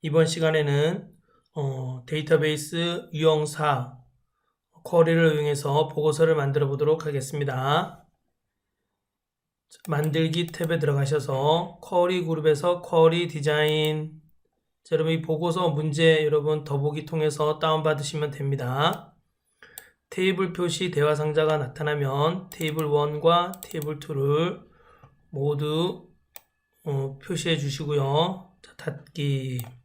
이번 시간에는 어, 데이터베이스 유형사 쿼리를 이용해서 보고서를 만들어 보도록 하겠습니다. 자, 만들기 탭에 들어가셔서 쿼리 그룹에서 쿼리 디자인 자, 여러분 이 보고서 문제 여러분 더보기 통해서 다운받으시면 됩니다. 테이블 표시 대화 상자가 나타나면 테이블 1과 테이블 2를 모두 어, 표시해 주시고요. 자, 닫기.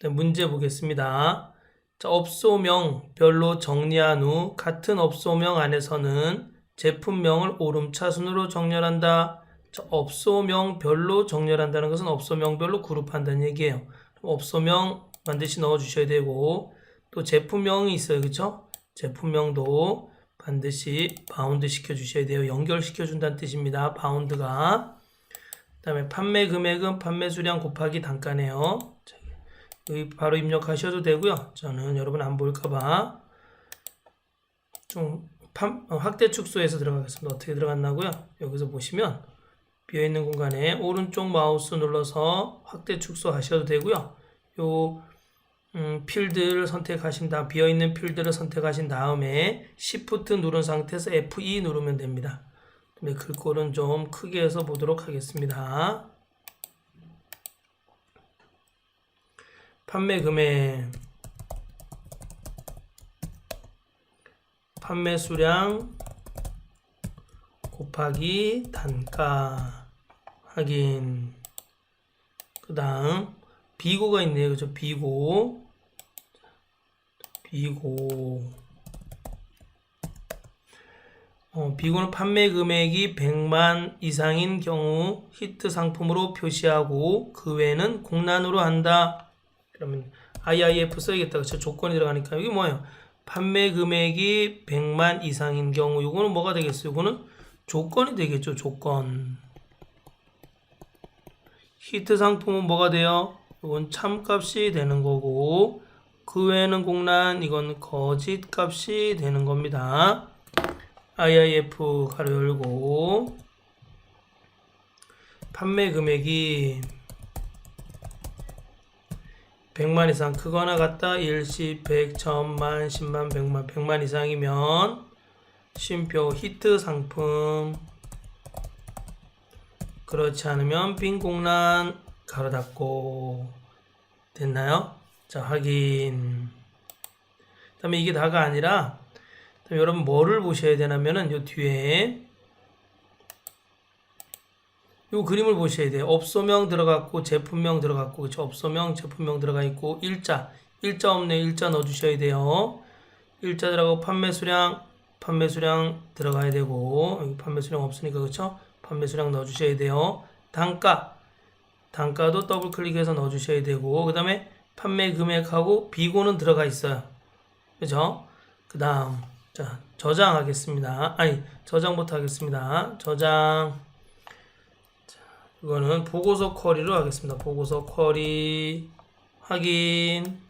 네, 문제 보겠습니다. 자, 업소명 별로 정리한 후 같은 업소명 안에서는 제품명을 오름차순으로 정렬한다. 자, 업소명 별로 정렬한다는 것은 업소명별로 그룹한다는 얘기예요. 업소명 반드시 넣어 주셔야 되고 또 제품명이 있어요. 그렇죠? 제품명도 반드시 바운드 시켜 주셔야 돼요. 연결시켜 준다는 뜻입니다. 바운드가 그다음에 판매 금액은 판매 수량 곱하기 단가네요. 자, 여기 바로 입력하셔도 되고요. 저는 여러분 안 보일까봐 좀 판- 어, 확대 축소해서 들어가겠습니다. 어떻게 들어갔나고요? 여기서 보시면 비어 있는 공간에 오른쪽 마우스 눌러서 확대 축소하셔도 되고요. 요 음, 필드를 선택하신 다음 비어 있는 필드를 선택하신 다음에 Shift 누른 상태에서 F2 누르면 됩니다. 그다음에 글꼴은 좀 크게 해서 보도록 하겠습니다. 판매 금액 판매 수량 곱하기 단가 확인. 그 다음 비고가 있네요. 그죠? 비고. 비고. 어, 비고는 판매 금액이 100만 이상인 경우 히트 상품으로 표시하고 그 외에는 공란으로 한다 그러면 IIF 써야겠다. 그렇죠 조건이 들어가니까. 여기 뭐예요? 판매 금액이 100만 이상인 경우 이거는 뭐가 되겠어요? 이거는 조건이 되겠죠 조건. 히트 상품은 뭐가 돼요? 이건 참값이 되는 거고 그 외에는 공란 이건 거짓 값이 되는 겁니다. IIF 가로 열고 판매 금액이 100만 이상 크거나 같다. 1시 100, 1000만, 10만, 100만. 100만 이상이면 쉼표 히트 상품. 그렇지 않으면 빈 공란 가로 닫고 됐나요? 자 확인. 그 다음에 이게 다가 아니라 여러분 뭐를 보셔야 되냐면은 요 뒤에 요 그림을 보셔야 돼요. 업소명 들어갔고 제품명 들어갔고 그쵸? 업소명 제품명 들어가 있고 일자 일자 없네 일자 넣어 주셔야 돼요. 일자 들어가고 판매 수량 판매 수량 들어가야 되고 판매 수량 없으니까 그쵸? 판매 수량 넣어 주셔야 돼요. 단가 단가도 더블 클릭해서 넣어 주셔야 되고 그 다음에 판매 금액하고 비고는 들어가 있어요. 그죠? 그 다음 자 저장하겠습니다. 아니 저장부터 하겠습니다. 저장 이거는 보고서 쿼리로 하겠습니다. 보고서 쿼리 확인.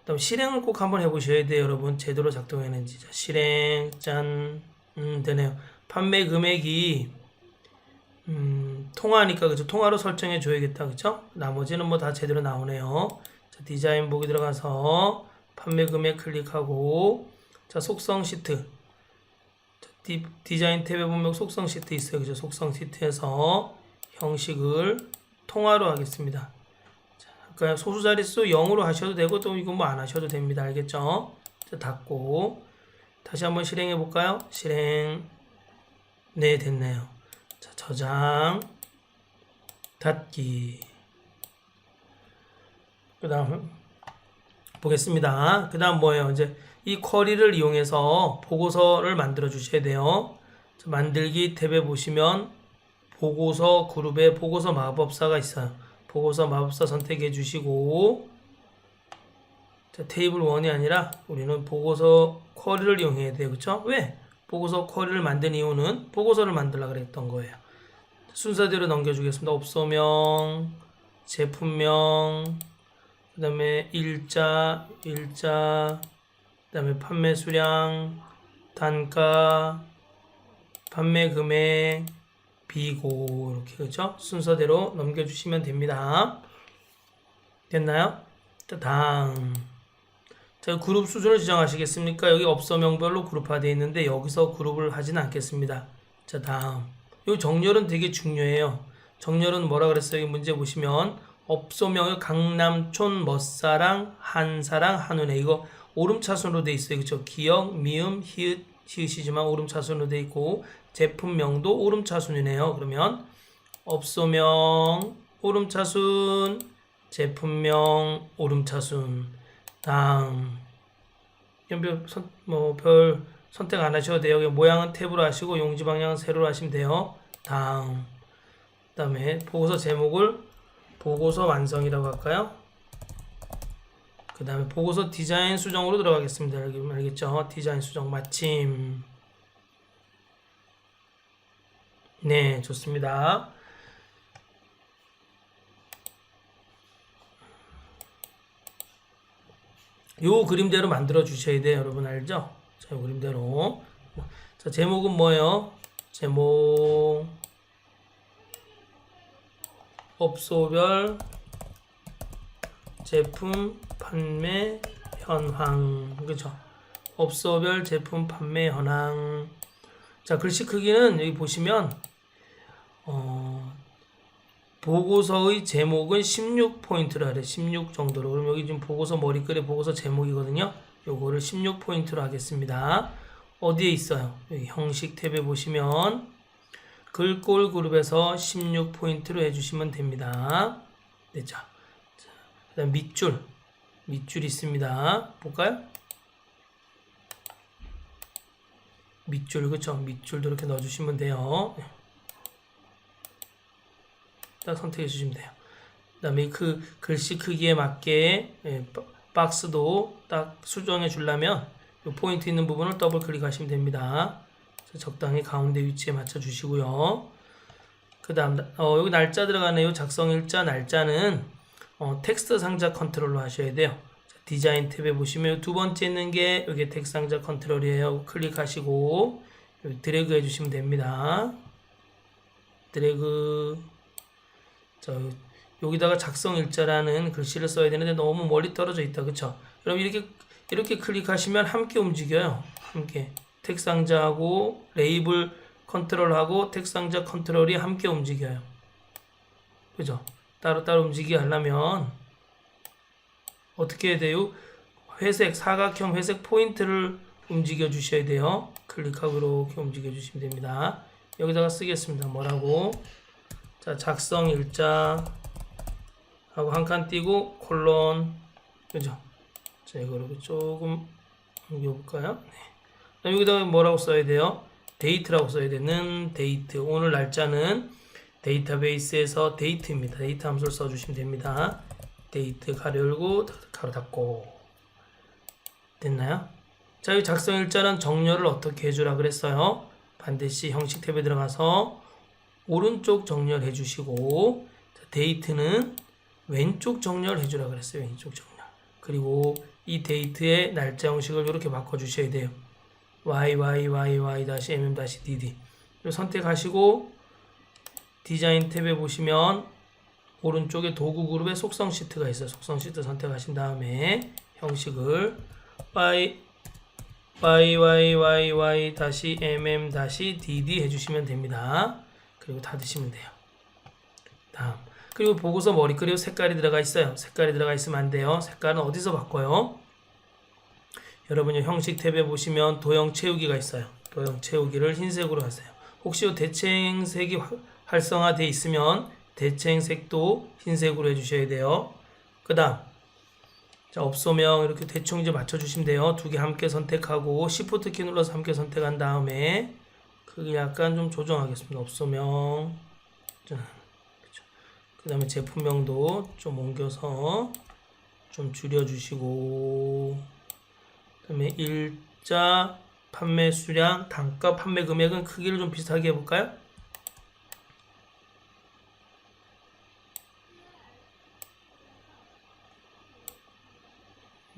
그다음 실행을 꼭 한번 해보셔야 돼요, 여러분. 제대로 작동했는지. 자, 실행 짠, 음, 되네요. 판매 금액이 음, 통화니까 그죠? 통화로 설정해 줘야겠다, 그죠? 나머지는 뭐 다 제대로 나오네요. 자, 디자인 보기 들어가서 판매 금액 클릭하고 자, 속성 시트. 디, 디자인 탭에 보면 속성 시트 있어요. 그죠? 속성 시트에서 형식을 통화로 하겠습니다. 자, 그러니까 소수 자릿수 0으로 하셔도 되고 또 이건 뭐 안 하셔도 됩니다. 알겠죠? 자, 닫고 다시 한번 실행해 볼까요? 실행 네 됐네요. 자, 저장 닫기 그 다음 보겠습니다. 그 다음 뭐예요? 이제 이 쿼리를 이용해서 보고서를 만들어 주셔야 돼요. 자, 만들기 탭에 보시면 보고서 그룹에 보고서 마법사가 있어요. 보고서 마법사 선택해 주시고 자, 테이블 1이 아니라 우리는 보고서 쿼리를 이용해야 돼요. 그쵸? 왜? 보고서 쿼리를 만든 이유는 보고서를 만들라 그랬던 거예요. 순서대로 넘겨주겠습니다. 업소명, 제품명, 그 다음에 일자, 일자, 그 다음에 판매 수량, 단가, 판매 금액, 비고 이렇게 그렇죠? 순서대로 넘겨주시면 됩니다. 됐나요? 자, 다음. 자, 그룹 수준을 지정하시겠습니까? 여기 업소명별로 그룹화되어 있는데 여기서 그룹을 하지는 않겠습니다. 자, 다음. 이 정렬은 되게 중요해요. 정렬은 뭐라 그랬어요? 이 문제 보시면 업소명의 강남촌 멋사랑 한사랑 한운에 이거 오름차순으로 돼 있어요. 그렇죠? 기역, 미음, 히읗, 히읗이지만 오름차순으로 돼 있고 제품명도 오름차순이네요. 그러면 업소명 오름차순 제품명 오름차순 다음 연별 선, 뭐별 선택 안 하셔도 돼요. 모양은 탭으로 하시고 용지 방향은 세로로 하시면 돼요. 다음 그다음에 보고서 제목을 보고서 완성이라고 할까요? 그 다음에 보고서 디자인 수정으로 들어가겠습니다. 여기 알겠죠? 디자인 수정 마침 네 좋습니다. 요 그림대로 만들어 주셔야 돼요 여러분 알죠? 자, 요 그림대로 자 제목은 뭐예요? 제목 업소별 제품 판매 현황. 그죠? 업소별 제품 판매 현황. 자 글씨 크기는 여기 보시면 어, 보고서의 제목은 16포인트로 하래. 16 정도로. 그럼 여기 지금 보고서 머리글에 보고서 제목이거든요. 요거를 16포인트로 하겠습니다. 어디에 있어요? 여기 형식 탭에 보시면 글꼴 그룹에서 16포인트로 해주시면 됩니다. 됐죠 그 다음 밑줄 밑줄 있습니다 볼까요 밑줄 그쵸 밑줄도 이렇게 넣어주시면 돼요 딱 선택해 주시면 돼요. 그 다음에 그 글씨 크기에 맞게 예, 바- 박스도 딱 수정해 주려면 이 포인트 있는 부분을 더블 클릭하시면 됩니다. 적당히 가운데 위치에 맞춰 주시고요. 그 다음 어, 여기 날짜 들어가네요. 작성 일자 날짜는 어, 텍스트 상자 컨트롤로 하셔야 돼요. 자, 디자인 탭에 보시면 두 번째 있는 게 여기 텍스트 상자 컨트롤이에요. 클릭하시고 드래그 해주시면 됩니다. 드래그 자, 여기다가 작성 일자라는 글씨를 써야 되는데 너무 멀리 떨어져 있다. 그쵸? 그럼 이렇게, 이렇게 클릭하시면 함께 움직여요. 함께. 텍 상자하고 레이블 컨트롤하고 텍 상자 컨트롤이 함께 움직여요. 그죠? 따로따로 움직이게 하려면 어떻게 해야 돼요? 회색, 사각형 회색 포인트를 움직여 주셔야 돼요. 클릭하고 이렇게 움직여 주시면 됩니다. 여기다가 쓰겠습니다. 뭐라고? 자, 작성 일자 하고 한 칸 띄고 콜론 그죠? 자, 이거를 조금 옮겨 볼까요? 네. 그다음 여기다가 뭐라고 써야 돼요? 데이트라고 써야 되는 데이트. 오늘 날짜는 데이터베이스에서 데이트입니다. 데이트 함수를 써주시면 됩니다. 데이트 가로 열고 가로 닫고 됐나요? 자, 이 작성 일자는 정렬을 어떻게 해주라 그랬어요? 반드시 형식 탭에 들어가서 오른쪽 정렬 해 주시고 자, 데이트는 왼쪽 정렬 해 주라 그랬어요. 왼쪽 정렬. 그리고 이 데이트의 날짜 형식을 이렇게 바꿔 주셔야 돼요. y y y y 다시 mm 다시 dd. 이걸 선택하시고 디자인 탭에 보시면 오른쪽에 도구 그룹에 속성 시트가 있어요. 속성 시트 선택하신 다음에 형식을 y y y y y 다시 mm 다시 dd 해주시면 됩니다. 그리고 닫으시면 돼요. 다음. 그리고 보고서 머리 그리고 색깔이 들어가 있어요. 색깔이 들어가 있으면 안 돼요. 색깔은 어디서 바꿔요? 여러분이 형식 탭에 보시면 도형 채우기가 있어요. 도형 채우기를 흰색으로 하세요. 혹시 이 대체행색이 화- 활성화되어 있으면 대체행색도 흰색으로 해주셔야 돼요. 그 다음 자 업소명 이렇게 대충 이제 맞춰주시면 돼요. 두 개 함께 선택하고 Shift 키 눌러서 함께 선택한 다음에 크기 약간 좀 조정하겠습니다. 업소명 그 다음에 제품명도 좀 옮겨서 좀 줄여주시고 그 다음에 일자 판매 수량 단가 판매 금액은 크기를 좀 비슷하게 해볼까요?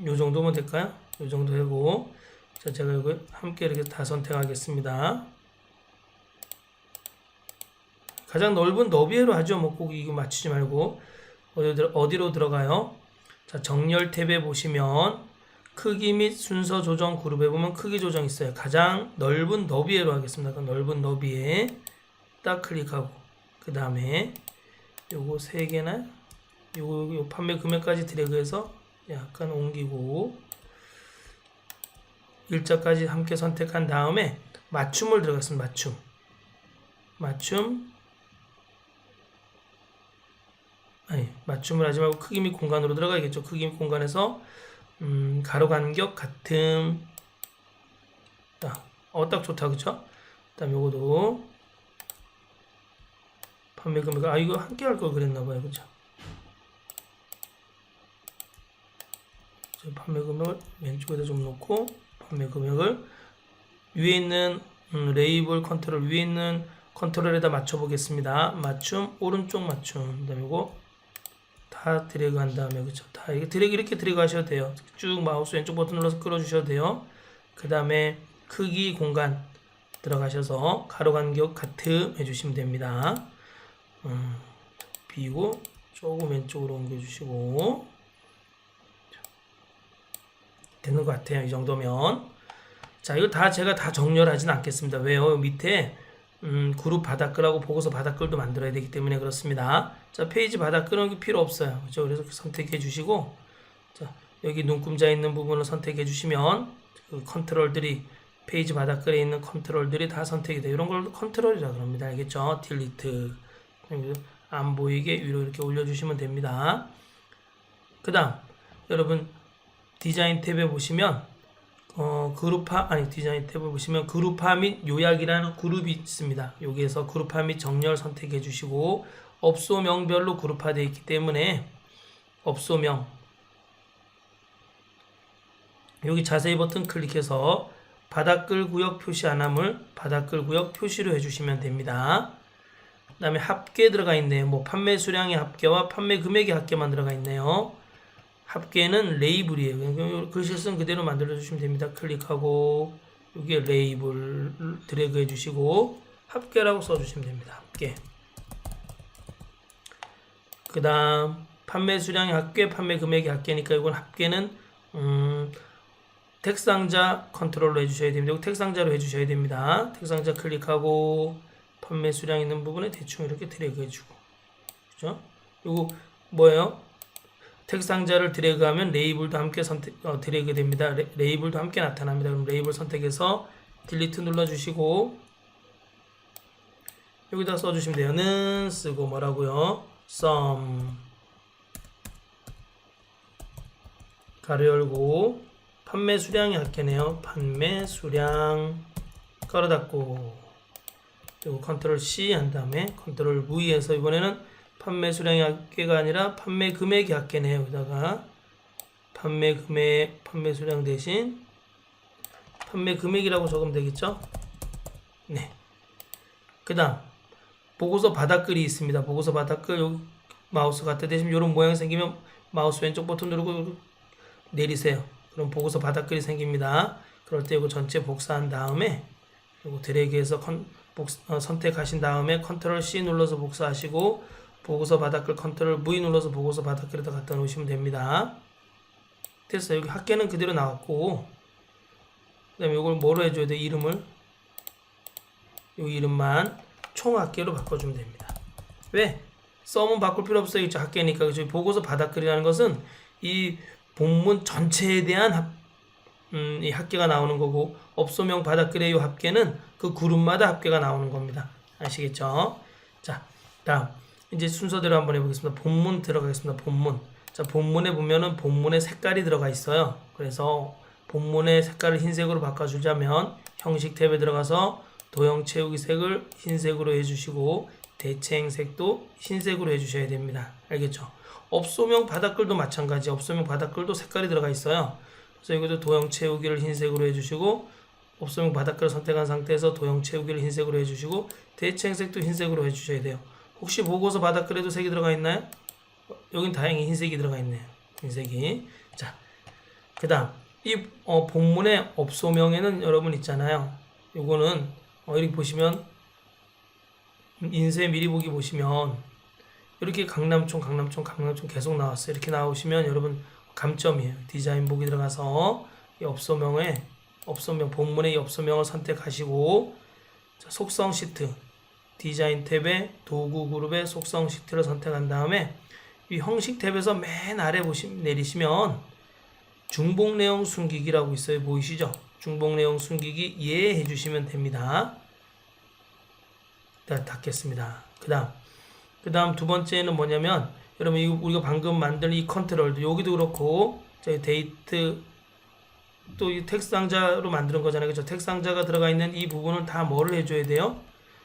요 정도면 될까요? 요 정도 하고 자 제가 이거 함께 이렇게 다 선택하겠습니다. 가장 넓은 너비로 하죠. 뭐꼭 이거 맞추지 말고 어디로, 들어- 어디로 들어가요? 자 정렬 탭에 보시면 크기 및 순서 조정 그룹에 보면 크기 조정 있어요. 가장 넓은 너비로 하겠습니다. 그 넓은 너비에 딱 클릭하고 그 다음에 요거 세 개나 요거 요 판매 금액까지 드래그해서 약간 옮기고 일자까지 함께 선택한 다음에 맞춤을 들어갔습니다. 맞춤 맞춤 아니 맞춤을 하지 말고 크기 및 공간으로 들어가야겠죠. 크기 및 공간에서 음, 가로 간격 같음 어딱 좋다 그쵸? 그다음 요거도 판매 금액 아 이거 함께 할 걸 그랬나 봐요 그쵸? 판매 금액을 왼쪽에다 좀 놓고 판매 금액을 위에 있는 음, 레이블 컨트롤 위에 있는 컨트롤에다 맞춰 보겠습니다. 맞춤 오른쪽 맞춤 그다음에 이거 다 드래그 한 다음에 그쵸 다 이렇게 드래그 이렇게 드래그 하셔도 돼요. 쭉 마우스 왼쪽 버튼 눌러서 끌어 주셔도 돼요. 그 다음에 크기 공간 들어가셔서 가로 간격 같음 해주시면 됩니다. 음, 비고 조금 왼쪽으로 옮겨주시고 되는 것 같아요. 이 정도면 자 이거 다 제가 다 정렬하진 않겠습니다. 왜요? 밑에 음, 그룹 바닥글하고 보고서 바닥글도 만들어야 되기 때문에 그렇습니다. 자 페이지 바닥글은 필요 없어요. 그죠? 그래서 선택해 주시고 자 여기 눈금자 있는 부분을 선택해 주시면 그 컨트롤들이 페이지 바닥글에 있는 컨트롤들이 다 선택이 돼요. 이런 걸 컨트롤이라 그럽니다. 알겠죠? 딜리트 안 보이게 위로 이렇게 올려주시면 됩니다. 그 다음 여러분 디자인 탭에 보시면 어, 그룹화 아니 디자인 탭을 보시면 그룹화 및 요약이라는 그룹이 있습니다. 여기에서 그룹화 및 정렬 선택해 주시고 업소명별로 그룹화되어 있기 때문에 업소명 여기 자세히 버튼 클릭해서 바닥글 구역 표시 안함을 바닥글 구역 표시로 해주시면 됩니다. 그 다음에 합계 들어가 있네요. 뭐 판매 수량의 합계와 판매 금액의 합계만 들어가 있네요. 합계는 레이블이에요. 그냥 글씨 쓴 그대로 만들어 주시면 됩니다. 클릭하고 여기에 레이블 드래그 해주시고 합계라고 써주시면 됩니다. 합계. 그 다음 판매 수량의 합계, 판매 금액의 합계니까 이건 합계는 음, 택상자 컨트롤로 해주셔야 됩니다. 택상자로 해주셔야 됩니다. 택상자 클릭하고 판매 수량 있는 부분에 대충 이렇게 드래그 해주고 그죠? 이거 뭐예요? 택상자를 드래그하면 레이블도 함께 선택 어, 드래그 됩니다. 레, 레이블도 함께 나타납니다. 그럼 레이블 선택해서 딜리트 눌러주시고 여기다 써주시면 돼요. 는 쓰고 뭐라고요? some 가로 열고 판매 수량이 합계네요. 판매 수량 가로 닫고 그리고 컨트롤 C 한 다음에 컨트롤 V에서 이번에는 판매 수량의 합계가 아니라 판매 금액이 합계네요. 여기다가 판매 금액 판매 수량 대신 판매 금액이라고 적으면 되겠죠? 네. 그다음 보고서 바닥글이 있습니다. 보고서 바닥글 여기 마우스 갖다 대시면 이런 모양 생기면 마우스 왼쪽 버튼 누르고 내리세요. 그럼 보고서 바닥글이 생깁니다. 그럴 때 이거 전체 복사한 다음에 이거 드래그해서 컨, 복, 어, 선택하신 다음에 컨트롤 C 눌러서 복사하시고 보고서 바닥글 컨트롤 V 눌러서 보고서 바닥글에다 갖다 놓으시면 됩니다. 됐어요. 여기 합계는 그대로 나왔고 그 다음에 이걸 뭐로 해줘야 돼? 이름을 이 이름만 총 합계로 바꿔주면 됩니다. 왜? 썸은 바꿀 필요 없어요. 이쪽 합계니까. 그죠? 보고서 바닥글이라는 것은 이 본문 전체에 대한 합, 음, 이 합계가 나오는 거고 업소명 바닥글의 이 합계는 그 그룹마다 합계가 나오는 겁니다. 아시겠죠? 자, 다음 이제 순서대로 한번 해보겠습니다. 본문 들어가겠습니다. 본문. 자, 본문에 보면은 본문의 색깔이 들어가 있어요. 그래서 본문의 색깔을 흰색으로 바꿔주자면 형식 탭에 들어가서 도형 채우기 색을 흰색으로 해주시고 대체행 색도 흰색으로 해주셔야 됩니다. 알겠죠? 업소명 바닥글도 마찬가지. 업소명 바닥글도 색깔이 들어가 있어요. 그래서 이것도 도형 채우기를 흰색으로 해주시고 업소명 바닥글을 선택한 상태에서 도형 채우기를 흰색으로 해주시고 대체행 색도 흰색으로 해주셔야 돼요. 혹시 보고서 바닥글에도 색이 들어가 있나요? 어, 여긴 다행히 흰색이 들어가 있네요. 흰색이. 자, 그 다음 이 어, 본문의 업소명에는 여러분 있잖아요. 요거는 어, 이렇게 보시면 인쇄 미리 보기 보시면 이렇게 강남촌 강남촌 강남촌 계속 나왔어요. 이렇게 나오시면 여러분 감점이에요. 디자인 보기 들어가서 이 업소명에 업소명 본문의 이 업소명을 선택하시고 자, 속성 시트 디자인 탭에 도구 그룹의 속성 시트를 선택한 다음에 이 형식 탭에서 맨 아래 보시 내리시면 중복 내용 숨기기라고 있어요. 보이시죠? 중복 내용 숨기기 예 해주시면 됩니다. 다 닫겠습니다. 그 다음 그 다음 두 번째는 뭐냐면 여러분 이 우리가 방금 만든 이 컨트롤도 여기도 그렇고 저희 데이트 또 이 텍스트 상자로 만드는 거잖아요. 그죠? 텍스트 상자가 들어가 있는 이 부분을 다 뭐를 해줘야 돼요?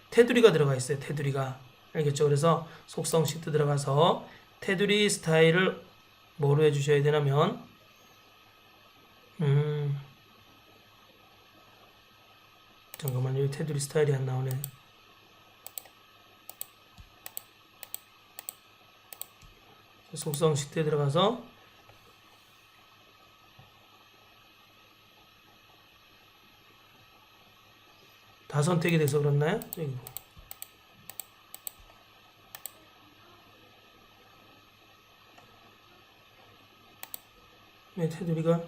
테두리가 들어가 있어요. 테두리가 알겠죠? 그래서 속성 시트 들어가서 테두리 스타일을 뭐로 해주셔야 되냐면 음 잠깐만요. 여기 테두리 스타일이 안 나오네. 속성 시트에 들어가서 다 선택이 돼서 그렇나요? 뭐. 네, 테두리가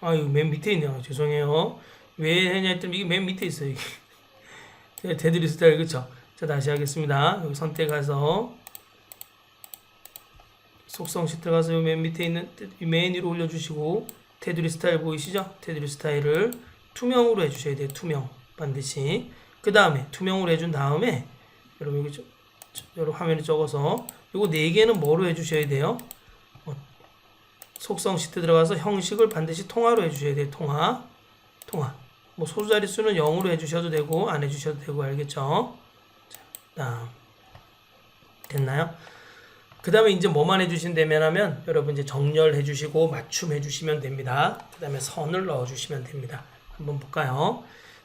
아유 맨 밑에 있네요. 죄송해요. 왜 했냐 했더니 이게 맨 밑에 있어요. 테두리 스타일 그쵸? 자 다시 하겠습니다. 여기 선택해서 속성 시트 가서 맨 밑에 있는 이 메인 위로 올려주시고 테두리 스타일 보이시죠? 테두리 스타일을 투명으로 해주셔야 돼요. 투명 반드시. 그 다음에 투명으로 해준 다음에 여러분 여기 저, 저, 여러분 화면에 적어서 요거 네 개는 뭐로 해주셔야 돼요? 어, 속성 시트 들어가서 형식을 반드시 통화로 해주셔야 돼요. 통화, 통화. 뭐 소수 자릿수는 0으로 해주셔도 되고 안 해주셔도 되고 알겠죠? 자, 됐나요? 그 다음에 이제 뭐만 해주신다면 하면 여러분 이제 정렬 해 주시고 맞춤 해 주시면 됩니다. 그 다음에 선을 넣어 주시면 됩니다. 한번 볼까요?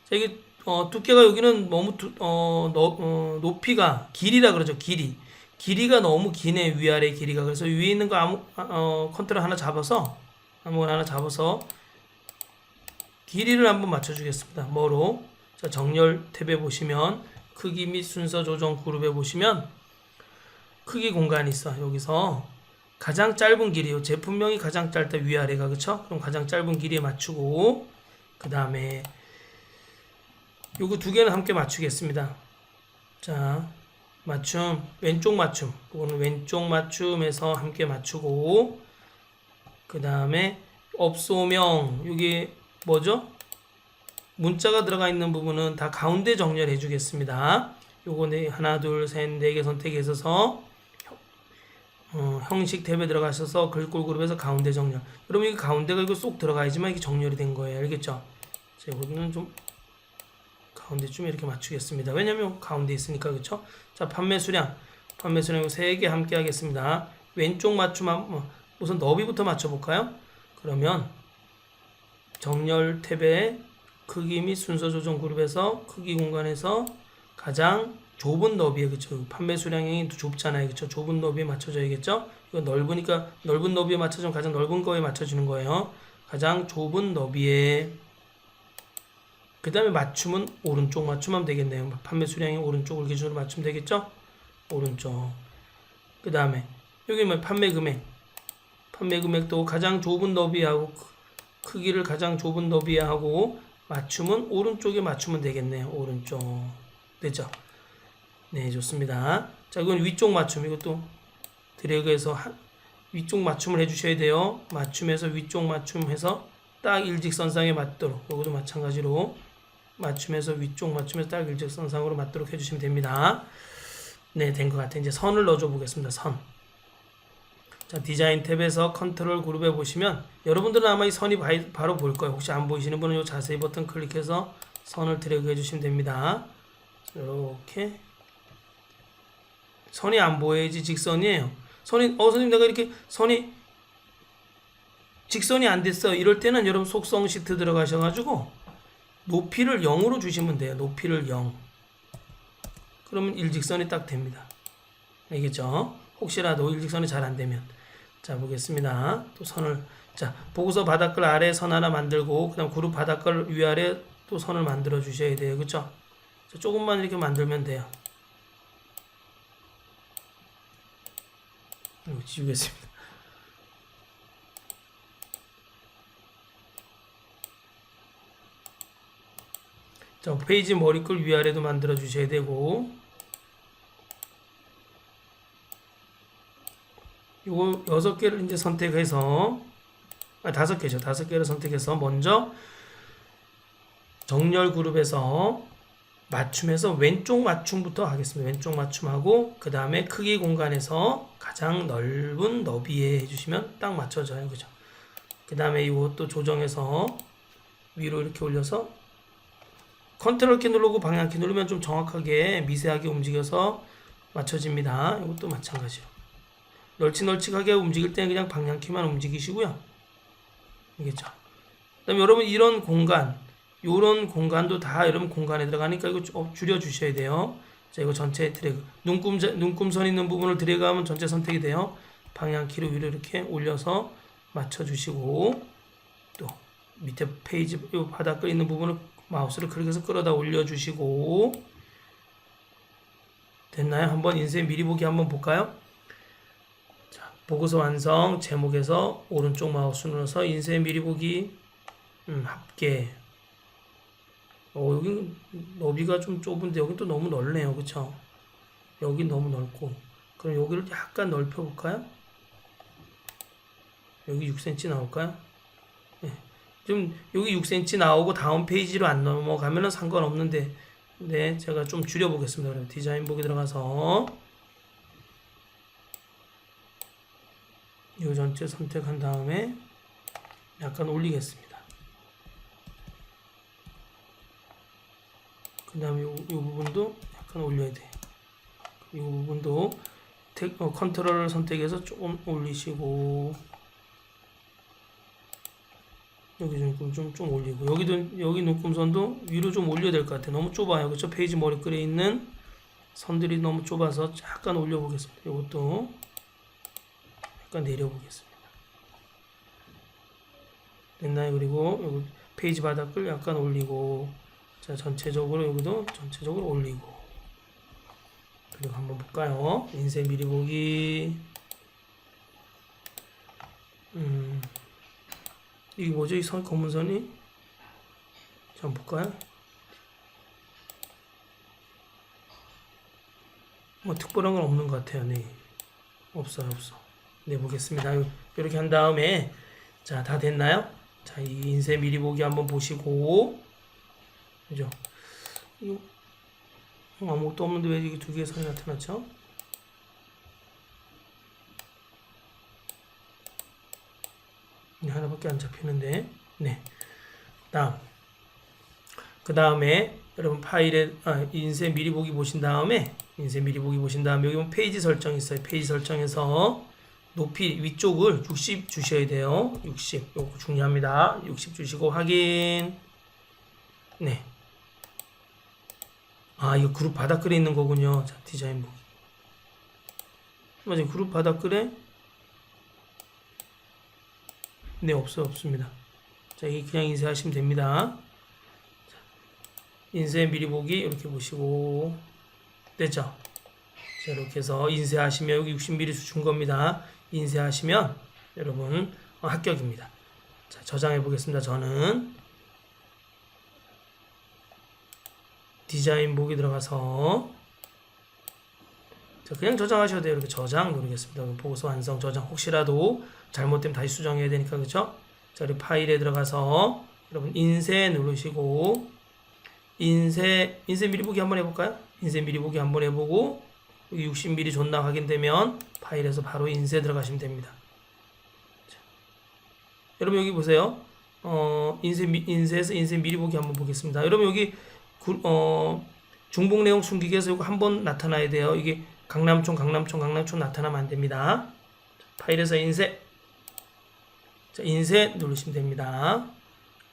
자, 이게 어, 두께가 여기는 너무 두, 어, 너, 어, 높이가 길이라 그러죠. 길이. 길이가 너무 기네 위아래 길이가 그래서 위에 있는 거 아무 어, 컨트롤 하나 잡아서 아무거나 하나 잡아서 길이를 한번 맞춰주겠습니다. 뭐로? 자, 정렬 탭에 보시면 크기 및 순서 조정 그룹에 보시면 크기 공간이 있어. 여기서 가장 짧은 길이요. 제품명이 가장 짧다 위아래가 그쵸? 그럼 가장 짧은 길이에 맞추고 그 다음에 요거 두 개는 함께 맞추겠습니다. 자, 맞춤 왼쪽 맞춤. 이거는 왼쪽 맞춤에서 함께 맞추고 그 다음에 업소명 여기 뭐죠? 문자가 들어가 있는 부분은 다 가운데 정렬해 주겠습니다. 요거 네 하나 둘 셋 네 개 선택해 있어서 어, 형식 탭에 들어가셔서 글꼴 그룹에서 가운데 정렬. 여러분 이게 가운데가 이거 쏙 들어가야지만 이게 정렬이 된 거예요. 알겠죠? 자, 이거는 좀 가운데쯤 이렇게 맞추겠습니다. 왜냐면 가운데 있으니까 그렇죠? 자, 판매 수량. 판매 수량 이거 세개 함께 하겠습니다. 왼쪽 맞춤 한- 뭐, 우선 너비부터 맞춰 볼까요? 그러면 정렬 탭에 크기 및 순서 조정 그룹에서 크기 공간에서 가장 좁은 너비에 그쵸? 판매 수량이 좁잖아요. 그쵸? 좁은 너비에 맞춰줘야겠죠? 이거 넓으니까 넓은 너비에 맞춰주면 가장 넓은 거에 맞춰주는 거예요. 가장 좁은 너비에. 그 다음에 맞춤은 오른쪽 맞춤하면 되겠네요. 판매 수량이 오른쪽을 기준으로 맞추면 되겠죠? 오른쪽. 그 다음에 여기 뭐 판매 금액. 판매 금액도 가장 좁은 너비하고 크- 크기를 가장 좁은 너비에 하고 맞춤은 오른쪽에 맞추면 되겠네요. 오른쪽. 되죠 네, 좋습니다. 자, 이건 위쪽 맞춤. 이것도 드래그해서 한, 위쪽 맞춤을 해주셔야 돼요. 맞춤해서 위쪽 맞춤해서 딱 일직선상에 맞도록. 여기도 마찬가지로 맞춤해서 위쪽 맞춤해서 딱 일직선상으로 맞도록 해주시면 됩니다. 네, 된 것 같아요. 이제 선을 넣어줘 보겠습니다. 선. 자, 디자인 탭에서 컨트롤 그룹에 보시면 여러분들은 아마 이 선이 바이- 바로 보일 거예요. 혹시 안 보이시는 분은 이 자세히 버튼 클릭해서 선을 드래그 해주시면 됩니다. 이렇게 선이 안 보여야지 직선이에요. 선이 어 선생님 내가 이렇게 선이 직선이 안 됐어. 이럴 때는 여러분 속성 시트 들어가셔 가지고 높이를 0으로 주시면 돼요. 높이를 0. 그러면 일직선이 딱 됩니다. 알겠죠? 혹시라도 일직선이 잘 안 되면 자 보겠습니다. 또 선을 자, 보고서 바닥글 아래 선 하나 만들고 그다음 그룹 바닥글 위아래 또 선을 만들어 주셔야 돼요. 그렇죠? 자, 조금만 이렇게 만들면 돼요. 이거 지우겠습니다. 자, 페이지 머리글 위아래도 만들어 주셔야 되고 요거 여섯 개를 이제 선택해서 아 다섯 개죠. 다섯 개를 선택해서 먼저 정렬 그룹에서 맞춤에서 왼쪽 맞춤부터 하겠습니다. 왼쪽 맞춤하고 그 다음에 크기 공간에서 가장 넓은 너비에 해주시면 딱 맞춰져요. 그죠? 그 다음에 이것도 조정해서 위로 이렇게 올려서 컨트롤 키 누르고 방향 키 누르면 좀 정확하게 미세하게 움직여서 맞춰집니다. 이것도 마찬가지로. 널찍널찍하게 움직일 때는 그냥 방향 키만 움직이시고요. 알겠죠? 그다음 여러분 이런 공간, 요런 공간도 다 여러분 공간에 들어가니까 이거 좀 줄여 주셔야 돼요. 자, 이거 전체 드래그. 눈금 눈금선 있는 부분을 드래그하면 전체 선택이 돼요. 방향 키로 위로 이렇게 올려서 맞춰 주시고 또 밑에 페이지 요 바닥에 있는 부분을 마우스를 클릭해서 끌어다 올려 주시고 됐나요? 한번 인쇄 미리 보기 한번 볼까요? 자, 보고서 완성 제목에서 오른쪽 마우스 눌러서 인쇄 미리 보기 음, 합계 어, 여기 너비가 좀 좁은데 여기 또 너무 넓네요. 그쵸? 여기 너무 넓고. 그럼 여기를 약간 넓혀 볼까요? 여기 6cm 나올까요? 네. 좀 여기 6cm 나오고 다음 페이지로 안 넘어가면은 상관없는데 네 제가 좀 줄여 보겠습니다. 그럼 디자인 보기 들어가서. 이 전체 선택한 다음에 약간 올리겠습니다 그 다음에 요, 요 부분도 약간 올려야 돼. 이 부분도 테, 어, 컨트롤을 선택해서 조금 올리시고 여기 좀, 좀, 좀 올리고 여기도 여기 눈금선도 위로 좀 올려야 될 것 같아. 너무 좁아요. 그렇죠? 페이지 머리글에 있는 선들이 너무 좁아서 약간 올려보겠습니다. 이것도 약간 내려보겠습니다. 됐나요? 그리고 페이지 바닥을 약간 올리고 자, 전체적으로 여기도 전체적으로 올리고. 그리고 한번 볼까요? 인쇄 미리 보기. 음, 이게 뭐죠? 이 선, 검은 선이? 자, 한번 볼까요? 뭐 특별한 건 없는 것 같아요. 네. 없어요, 없어. 네, 보겠습니다. 이렇게 한 다음에, 자, 다 됐나요? 자, 이 인쇄 미리 보기 한번 보시고, 그죠? 이거 아무것도 없는데 왜 이게 두 개의 선이 나타났죠? 네, 하나밖에 안 잡히는데. 네. 다음. 그 다음에 여러분 파일에 아, 인쇄 미리 보기 보신 다음에 인쇄 미리 보기 보신 다음에 여기 페이지 설정 있어요. 페이지 설정에서 높이 위쪽을 60 주셔야 돼요. 60 요거 중요합니다. 60 주시고 확인. 네 아, 이거 그룹 바닥글에 있는 거군요. 자, 디자인 보기. 맞아요. 그룹 바닥글에 네, 없어요. 없습니다. 자, 이게 그냥 인쇄하시면 됩니다. 자, 인쇄 미리 보기 이렇게 보시고 됐죠? 자, 이렇게 해서 인쇄하시면 여기 60mm 준 겁니다. 인쇄하시면 여러분 어, 합격입니다. 자, 저장해 보겠습니다. 저는 디자인 보기 들어가서 자, 그냥 저장하셔도 돼요. 이렇게 저장 누르겠습니다. 보고서 완성 저장. 혹시라도 잘못되면 다시 수정해야 되니까 그렇죠? 자, 우리 파일에 들어가서 여러분 인쇄 누르시고 인쇄 인쇄 미리 보기 한번 해볼까요? 인쇄 미리 보기 한번 해보고 60mm 존나 확인되면 파일에서 바로 인쇄 들어가시면 됩니다. 자, 여러분 여기 보세요. 어, 인쇄 미, 인쇄해서 인쇄 미리 보기 한번 보겠습니다. 여러분 여기 구, 어, 중복 내용 숨기기에서 이거 한 번 나타나야 돼요. 이게 강남촌, 강남촌, 강남촌 나타나면 안 됩니다. 파일에서 인쇄. 자, 인쇄 누르시면 됩니다.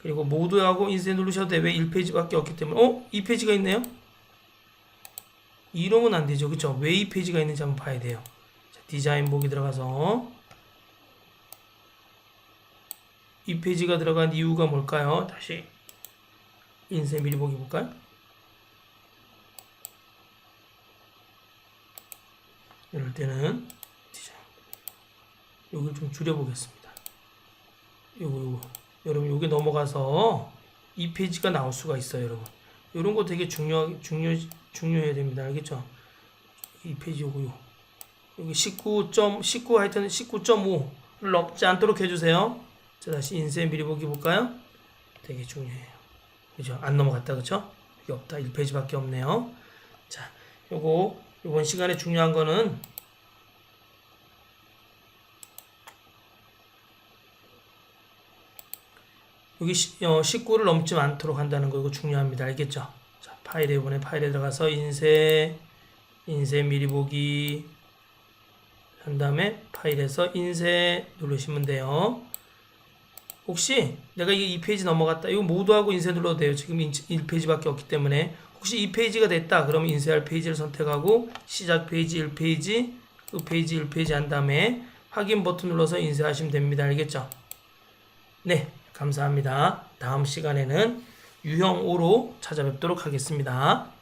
그리고 모두하고 인쇄 누르셔도 돼. 왜 1페이지밖에 없기 때문에. 어? 2페이지가 있네요? 이러면 안 되죠. 그쵸? 왜 2페이지가 있는지 한번 봐야 돼요. 자, 디자인 보기 들어가서 이 페이지가 들어간 이유가 뭘까요? 다시 인쇄 미리 보기 볼까요? 이럴 때는 여기를 좀 줄여보겠습니다. 요거 요거 여러분 요게 넘어가서 이 페이지가 나올 수가 있어요, 여러분. 이런 거 되게 중요 중요 중요해야 됩니다. 알겠죠? 이 페이지 요거 요 여기 19점 19 하여튼 19.5를 넘지 않도록 해주세요. 자 다시 인쇄 미리 보기 볼까요? 되게 중요해요. 그죠? 안 넘어갔다 그죠? 여기 없다 1페이지밖에 없네요. 자 요거 이번 시간에 중요한 거는 여기 시, 어, 19를 넘지 않도록 한다는 거 이거 중요합니다. 알겠죠? 자, 파일에 이번에 파일에 들어가서 인쇄 인쇄 미리 보기 한 다음에 파일에서 인쇄 누르시면 돼요. 혹시 내가 이게 2페이지 넘어갔다. 이거 모두하고 인쇄 눌러도 돼요. 지금 1페이지밖에 없기 때문에 혹시 2페이지가 됐다. 그러면 인쇄할 페이지를 선택하고 시작 페이지 1페이지 그 페이지 1페이지 한 다음에 확인 버튼 눌러서 인쇄하시면 됩니다. 알겠죠? 네, 감사합니다. 다음 시간에는 유형 5로 찾아뵙도록 하겠습니다.